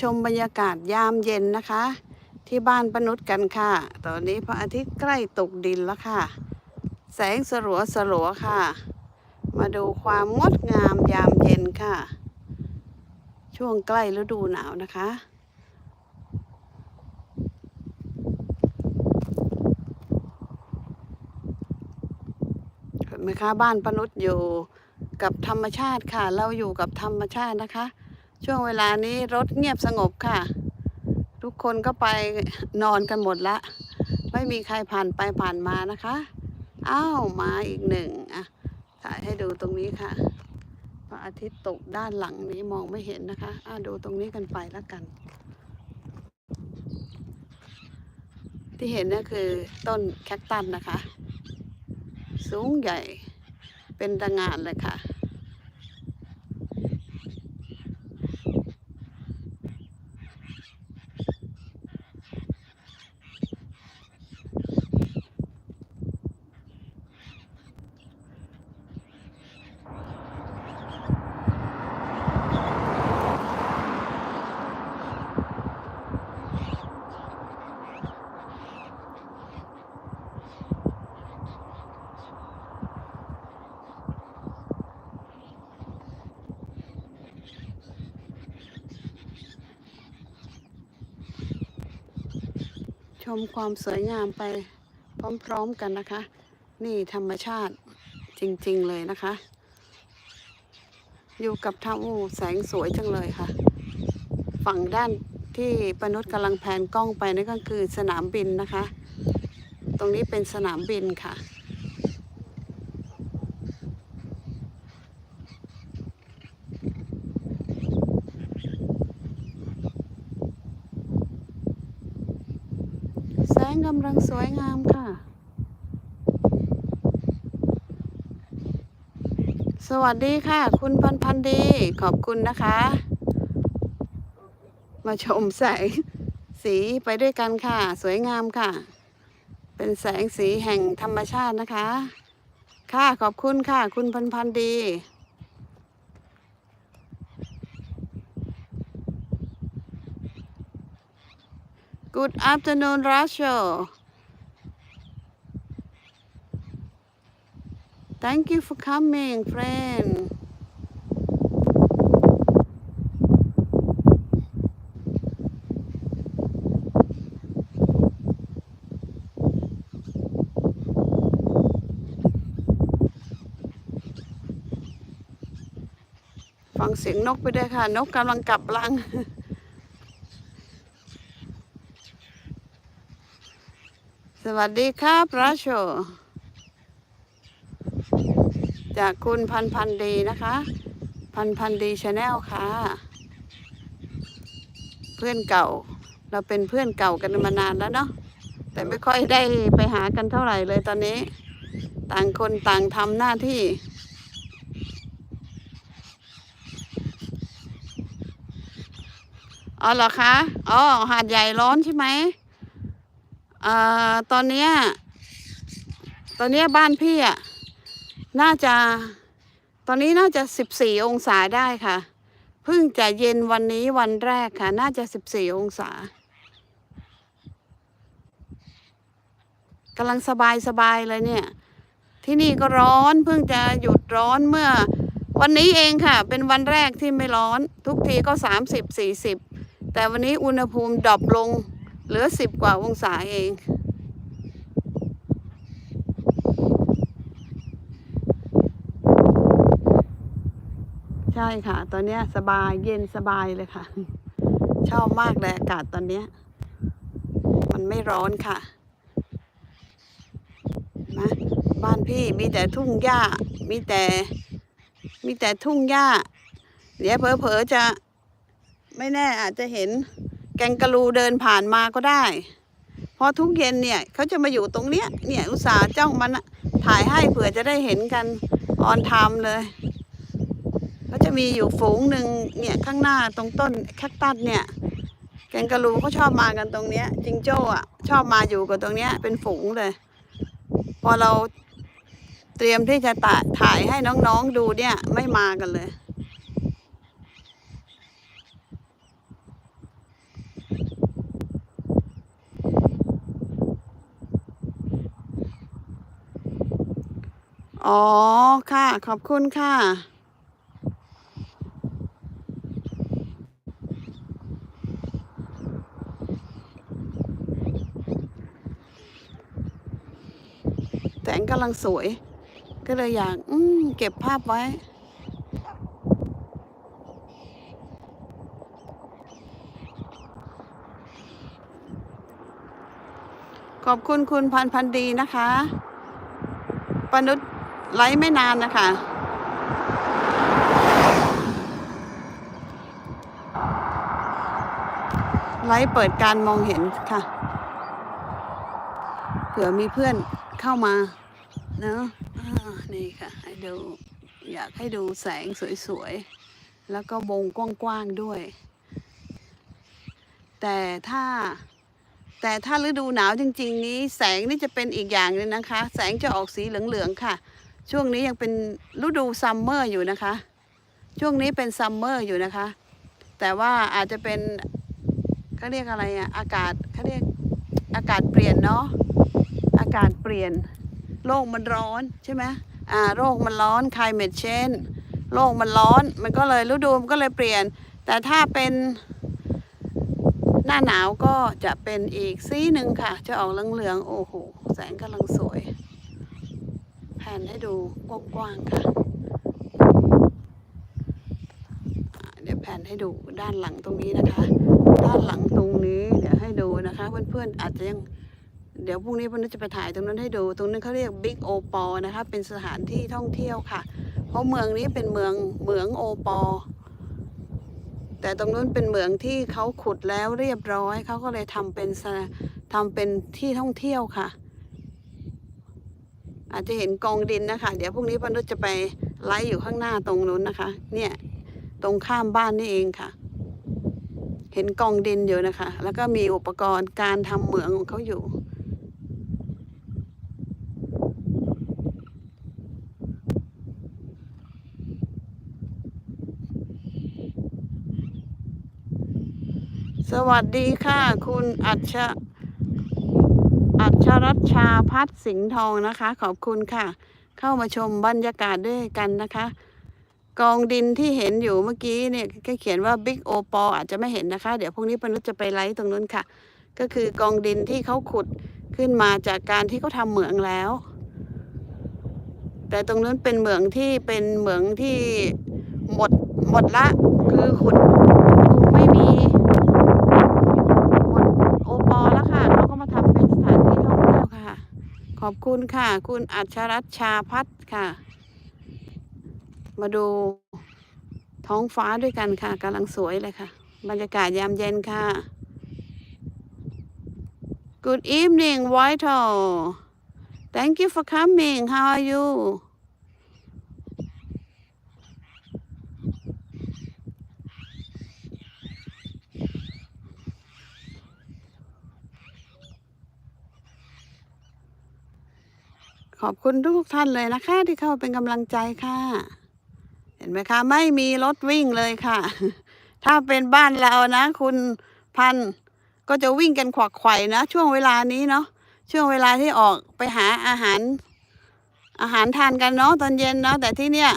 ชมบรรยากาศยามเย็นนะคะ ที่บ้านปนุษกันค่ะ ตอนนี้พระอาทิตย์ใกล้ตกดินแล้วค่ะ แสงสลัวสลัวค่ะ มาดูความงดงามยามเย็นค่ะ ช่วงใกล้ฤดูหนาวนะคะเห็นไหมคะบ้านปนุษอยู่กับธรรมชาติค่ะ เราอยู่กับธรรมชาตินะคะ ช่วงเวลานี้รถเงียบสงบค่ะ ทุกคนก็ไปนอนกันหมดละ ไม่มีใครผ่านไปผ่านมานะคะ อ้าวมาอีกหนึ่งอะถ่ายให้ดูตรงนี้ค่ะพระอาทิตย์ตกด้านหลังนี้มองไม่เห็นนะคะอ้าวดูตรงนี้กันไปแล้วกัน ที่เห็นก็คือต้นแคคตัสนะคะ สูงใหญ่เป็นตะงานเลยค่ะ ช มความสวยงามไปพร้อมๆกันนะคะ นี่ธรรมชาติจริงๆเลยนะคะ อยู่กับท่าอูแสงสวยจังเลยค่ะ ฝั่งด้านที่ปนุษย์กำลังแพนกล้องไปนั่นก็คือสนามบินนะคะ ตรงนี้เป็นสนามบินค่ะ กำลังสวยงามค่ะ สวัสดีค่ะ คุณพันพันดีขอบคุณนะคะ มาชมแสงสีไปด้วยกันค่ะ สวยงามค่ะ เป็นแสงสีแห่งธรรมชาตินะคะ ค่ะขอบคุณค่ะ คุณพันพันดี Good afternoon, Rachel. Thank you for coming, friend. ฟังเสียงนกไปด้ สวัสดีครับราโชจากคุณพันพันดีนะคะ พันพันดีชาแนลค่ะ เพื่อนเก่า เราเป็นเพื่อนเก่ากันมานานแล้วเนาะแต่ไม่ค่อยได้ไปหากันเท่าไหร่เลยตอนนี้ ต่างคนต่างทำหน้าที่ อ๋อเหรอคะ อ๋อหาดใหญ่ร้อนใช่ไหม อ่าตอนเนี้ยตอนเนี้ยบ้านพี่อะน่าจะตอนนี้น่าจะสิบสี่องศาได้ค่ะเพิ่งจะเย็นวันนี้วันแรกค่ะ น่าจะสิบสี่องศากำลังสบายสบายเลยเนี่ย ที่นี่ก็ร้อนเพิ่งจะหยุดร้อนเมื่อ วันนี้เองค่ะ เป็นวันแรกที่ไม่ร้อน ทุกทีก็สามสิบสี่สิบแต่วันนี้อุณหภูมิดรอปลง เหลือสิบกว่าองศาเอง ใช่ค่ะ ตอนนี้สบายเย็นสบายเลยค่ะ ชอบมากเลยอากาศตอนนี้ มันไม่ร้อนค่ะนะบ้านพี่มีแต่ทุ่งหญ้า มีแต่มีแต่ทุ่งหญ้า เดี๋ยวเผลอๆจะไม่แน่อาจจะเห็น แกงกะลูเดินผ่านมาก็ได้ พอทุกเย็นเนี่ยเขาจะมาอยู่ตรงเนี้ย เนี่ยอุตส่าห์จ้องมันถ่ายให้เผื่อจะได้เห็นกันออนไทม์เลยเขาจะมีอยู่ฝูงหนึ่งเนี่ยข้างหน้าตรงต้นแคคตัสเนี่ย แกงกะลูเขาชอบมากันตรงเนี้ยจิงโจ้อะชอบมาอยู่กับตรงเนี้ยเป็นฝูงเลย พอเราเตรียมที่จะตะถ่ายให้น้องๆดูเนี่ยไม่มากันเลย อ๋อ ค่ะ ขอบคุณค่ะแสงกำลังสวย ก็เลยอยาก อืม เก็บภาพไว้ขอบคุณคุณพันพันดีนะคะปนุษย์ ไลฟ์ไม่นานนะคะ ไลฟ์เปิดการมองเห็นค่ะ เผื่อมีเพื่อนเข้ามาเนาะนี่ค่ะให้ดูอยากให้ดูแสงสวยๆ แล้วก็วงกว้างๆด้วย แต่ถ้าแต่ถ้าฤดูหนาวจริง ๆ นี้แสงนี่จะเป็นอีกอย่างนึงนะคะ แสงจะออกสีเหลือง ๆ ค่ะ ช่วงนี้ยังเป็นฤดูซัมเมอร์อยู่นะคะ ช่วงนี้เป็นซัมเมอร์อยู่นะคะ แต่ว่าอาจจะเป็นเขาเรียกอะไรอะอากาศเขาเรียกอากาศเปลี่ยนเนาะอากาศเปลี่ยนโลกมันร้อนใช่ไหมอ่าโลกมันร้อน climate change โลกมันร้อน มันก็เลยฤดูมันก็เลยเปลี่ยน แต่ถ้าเป็นหน้าหนาวก็จะเป็นอีกสีหนึ่งค่ะ จะออกเหลืองๆโอ้โห แสงกำลังสวย แผ่นให้ดูกว้างๆค่ะ เดี๋ยวแผ่นให้ดูด้านหลังตรงนี้นะคะ ด้านหลังตรงนี้เดี๋ยวให้ดูนะคะ เพื่อนๆอาจจะยังเดี๋ยวพรุ่งนี้พื่อนจะไปถ่ายตรงนั้นให้ดู ตรงนั้นเขาเรียกบิ๊กโอปอนะคะ เป็นสถานที่ท่องเที่ยวค่ะ เพราะเมืองนี้เป็นเมืองเหมืองโอปอ แต่ตรงนู้นเป็นเหมืองที่เขาขุดแล้วเรียบร้อย เขาก็เลยทำเป็นสถทำเป็นที่ท่องเที่ยวค่ะ อาจจะเห็นกองดินนะคะ เดี๋ยวพรุ่งนี้ปานุชจะไปไลฟ์อยู่ข้างหน้าตรงนู้นนะคะ เนี่ยตรงข้ามบ้านนี่เองค่ะ เห็นกองดินอยู่นะคะ แล้วก็มีอุปกรณ์การทำเหมืองของเขาอยู่สวัสดีค่ะ คุณอัช อัชรัชชาพัฒน์สิงห์ทองนะคะ ขอบคุณค่ะ เข้ามาชมบรรยากาศด้วยกันนะคะ กองดินที่เห็นอยู่เมื่อกี้เนี่ยก็เขียนว่าบิ๊กโอปออาจจะไม่เห็นนะคะ เดี๋ยวพรุ่งนี้ปนุชจะไปไลฟ์ตรงนู้นค่ะ ก็คือกองดินที่เขาขุดขึ้นมาจากการที่เขาทำเหมืองแล้ว แต่ตรงนู้นเป็นเหมืองที่เป็นเหมืองที่หมดหมดละคือขุดไม่มี หมดโอปอแล้วค่ะเขาก็มาทำเป็นสถานที่ท่องเที่ยวค่ะ ขอบคุณค่ะ คุณอัชรัชชาพัฒน์ค่ะ มาดูท้องฟ้าด้วยกันค่ะกำลังสวยเลยค่ะ บรรยากาศยามเย็นค่ะ Good evening Whitehall Thank you for coming How are you ขอบคุณทุกท่านเลยนะคะ ที่เข้าเป็นกำลังใจค่ะ เห็นไหมคะ ไม่มีรถวิ่งเลยค่ะ ถ้าเป็นบ้านเรานะ คุณพันก็จะวิ่งกันขวักไขว่นะ ช่วงเวลานี้เนาะช่วงเวลาที่ออกไปหาอาหาร อาหารทานกันเนาะตอนเย็นเนาะแต่ที่เนี่ย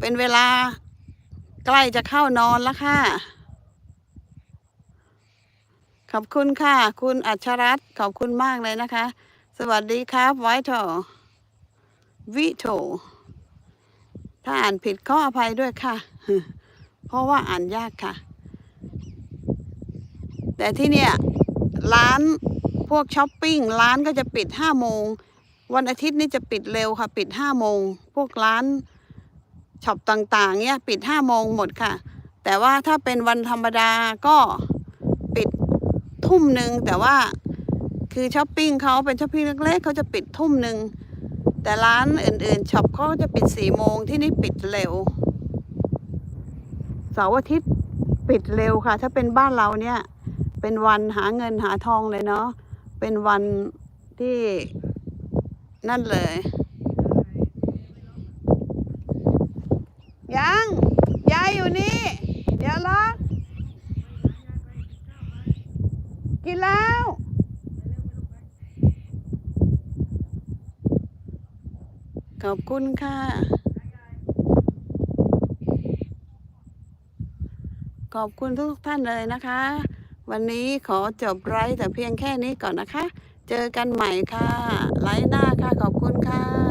เป็นเวลาใกล้จะเข้านอนแล้วค่ะ ขอบคุณค่ะ คุณอัชรัตน์ขอบคุณมากเลยนะคะ สวัสดีครับไวท์โถ วิโถ ถ้าอ่านผิดขออภัยด้วยค่ะ เพราะว่าอ่านยากค่ะ แต่ที่เนี่ยร้านพวกช้อปปิ้งร้านก็จะปิดห้าโมง วันอาทิตย์นี่จะปิดเร็วค่ะ ปิดห้าโมง พวกร้านช็อปต่างๆเนี่ยปิดห้าโมงหมดค่ะ แต่ว่าถ้าเป็นวันธรรมดาก็ปิดทุ่มหนึ่งแต่ว่าคือช้อปปิ้งเขาเป็นช้อปปิ้งเล็กๆเขาจะปิดทุ่มหนึ่ง แต่ร้านอื่นๆช็อปเขาจะปิดสี่โมงที่นี่ปิดเร็วเสาร์อาทิตย์ปิดเร็วค่ะ ถ้าเป็นบ้านเราเนี่ย เป็นวันหาเงินหาทองเลยเนาะเป็นวันที่นั่นเลย ยัง ยายอยู่นี่ เดี๋ยวรอกินแล้ว ก ขอบคุณค่ะ ขอบคุณทุกท่านเลยนะคะ วันนี้ขอจบไลฟ์แต่เพียงแค่นี้ก่อนนะคะ เจอกันใหม่ค่ะ ไลฟ์หน้าค่ะ ขอบคุณค่ะ